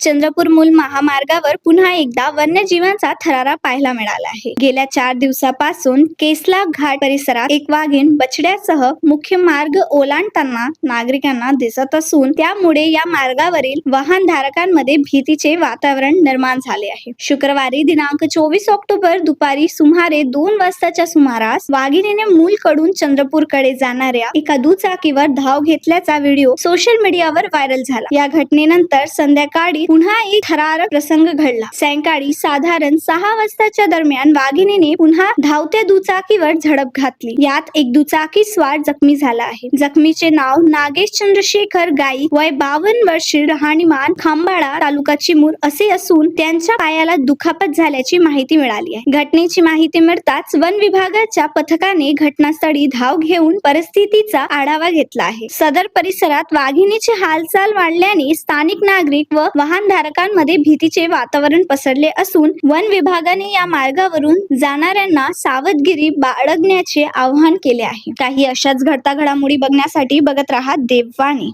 चंद्रपूर मूल महामार्गावर पुन्हा एकदा वन्यजीवांचा थरारा पाहायला मिळाला आहे. गेल्या चार दिवसापासून केसला घाट परिसरात एक वाघीण बछड्यासह मुख्य मार्ग ओलांडताना नागरिकांना दिसत असून त्यामुळे या मार्गावरील वाहनधारकांमध्ये भीतीचे वातावरण निर्माण झाले आहे. शुक्रवारी दिनांक चोवीस ऑक्टोबर दुपारी सुमारे दोन वाजताच्या सुमारास वाघिणीने मूल कडून चंद्रपूरकडे जाणाऱ्या एका दुचाकीवर धाव घेतल्याचा व्हिडिओ सोशल मीडियावर व्हायरल झाला. या घटनेनंतर संध्याकाळी पुन्हा एक थरारक प्रसंग घडला. सायंकाळी साधारण सहा वाजताच्या दरम्यान वाघिणीने पुन्हा धावत्या दुचाकीवर झडप घातली. यात एक दुचाकी स्वार जखमी झाला आहे. जखमीचे नाव नागेश चंद्रशेखर गाई वय बावन्न वर्षी राहणीमान खांबाळा तालुका चिमूर असे असून त्यांच्या पायाला दुखापत झाल्याची माहिती मिळाली आहे. घटनेची माहिती मिळताच वन विभागाच्या पथकाने घटनास्थळी धाव घेऊन परिस्थितीचा आढावा घेतला आहे. सदर परिसरात वाघिणीची हालचाल वाढल्याने स्थानिक नागरिक व वाहन वाहनधारकांमध्ये भीतीचे वातावरण पसरले असून वन विभागाने या मार्गावरून जाणाऱ्यांना सावधगिरी बाळगण्याचे आवाहन केले आहे. काही अशाच घडता घडामोडी बघण्यासाठी बघत राहा देववाणी.